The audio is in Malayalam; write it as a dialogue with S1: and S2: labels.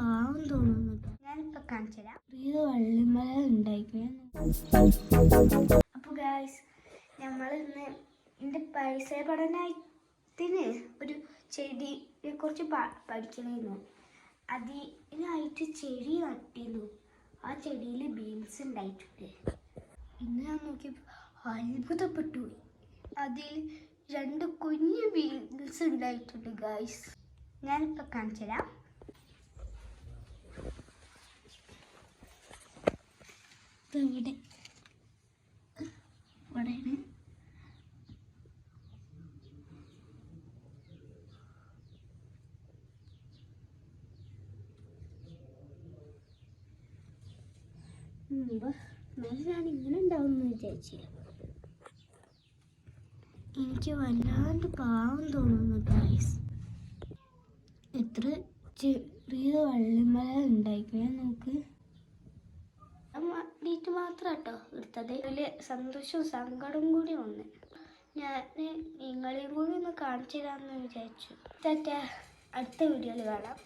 S1: പാവം തോന്നുന്നു ഞാനിപ്പോൾ കാണിച്ചു തരാം ഇത് വള്ളിമല ഉണ്ടായിരിക്കും അപ്പോൾ ഗായ്സ് നമ്മൾ ഇന്ന് എന്റെ പൈസ പഠനത്തിന് ഒരു ചെടിയെ കുറിച്ച് പഠിക്കണമായിരുന്നു അതിനായിട്ട് ചെടി നട്ടിരുന്നു. ആ ചെടിയിൽ ബീൻസ് ഉണ്ടായിട്ടുണ്ട്. ഇന്ന് ഞാൻ നോക്കിയപ്പോൾ അത്ഭുതപ്പെട്ടു. അതിൽ രണ്ട് കുഞ്ഞു ബീൻസ് ഉണ്ടായിട്ടുണ്ട് ഗായ്സ് ഞാനിപ്പോൾ കാണിച്ചു തരാം ഇവിടെ ഇവിടെയാണ് എന്നാലും ഞാൻ ഇങ്ങനെ ഉണ്ടാവുമെന്ന് വിചാരിച്ചില്ല എനിക്ക് വല്ലാണ്ട് പാവം തോന്നുന്നു ഗൈസ് എത്ര ചെറിയ വള്ളിമല ഉണ്ടായിരിക്കണേ വേണ്ടിയിട്ട് മാത്രം കേട്ടോ എടുത്തത്. വലിയ സന്തോഷവും സങ്കടവും കൂടി വന്ന്. ഞാൻ നിങ്ങളെയും കൂടി ഒന്ന് കാണിച്ചു തരാമെന്ന് വിചാരിച്ചു. തെറ്റ അടുത്ത വീഡിയോയിൽ കാണാം.